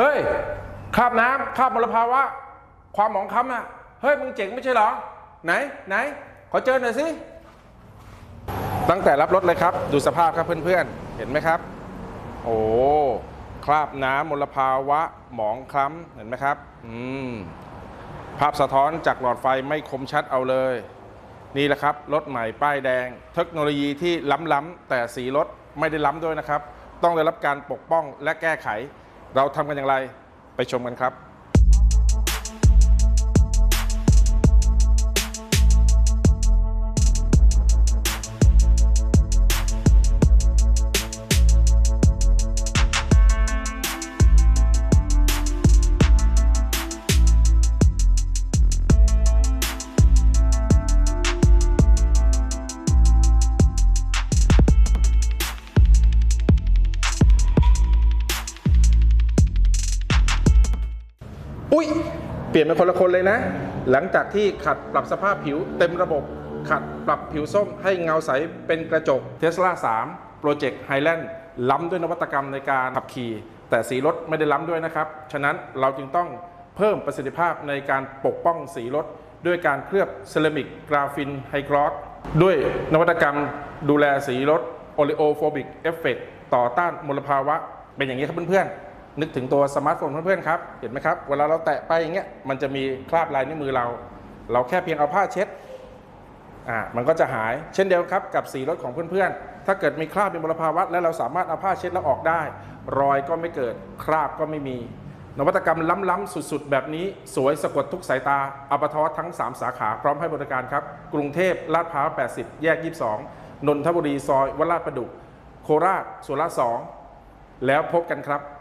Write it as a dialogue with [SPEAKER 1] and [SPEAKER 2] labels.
[SPEAKER 1] เฮ้ยคราบน้ำคราบมลภาวะ ความหมองคล้ำอะ เฮ้ย มึงเจ๋งไม่ใช่เหรอ ไหนไหน ขอเจอหน่อยสิ ตั้งแต่รับรถเลยครับ ดูสภาพครับเพื่อนๆ เห็นไหมครับ โอ้คราบน้ำมลภาวะ หมองคล้ำ เห็นไหมครับ อืม ภาพสะท้อนจากหลอดไฟไม่คมชัดเอาเลย นี่แหละครับ รถใหม่ป้ายแดง เทคโนโลยีที่ล้ำๆแต่สีรถไม่ได้ล้ำด้วยนะครับ ต้องได้รับการปกป้องและแก้ไข เราทำกันอย่างไรไปชมกันครับ อุ้ยเปลี่ยนเป็นคนละคนเลยนะ หลังจากที่ขัดปรับสภาพผิวเต็มระบบ ขัดปรับผิวส้มให้เงาใสเป็นกระจก Tesla 3 Project Highland ล้ำด้วยนวัตกรรมในการขับขี่ แต่สีรถไม่ได้ล้ำด้วยนะครับ ฉะนั้นเราจึงต้องเพิ่มประสิทธิภาพในการปกป้องสีรถ ด้วยการเคลือบเซรามิกกราฟินไฮกรอสด้วยนวัตกรรมดูแลสีรถ Oleophobic Effect ต่อต้านมลภาวะ เป็นอย่างนี้ครับเพื่อนๆ นึกถึงตัวสมาร์ทโฟนเพื่อนๆครับ เห็นไหมครับ เวลาเราแตะไปอย่างเงี้ย มันจะมีคราบลายนิ้วมือเรา เราแค่เพียงเอาผ้าเช็ด อ่า มันก็จะหาย เช่นเดียวครับกับสีรถของเพื่อนๆ ถ้าเกิดมีคราบเป็นมลภาวะ และเราสามารถเอาผ้าเช็ดแล้วออกได้ รอยก็ไม่เกิด คราบก็ไม่มี นวัตกรรมล้ำๆสุดๆ แบบนี้ สวยสะกดทุกสายตาอัปทอทั้ง 3 สาขาพร้อมให้บริการครับ กรุงเทพลาดพร้าว 80 แยก 22 นนทบุรีซอยวลาดประดุก โคราชสุราษฎร์2แล้วพบกันครับ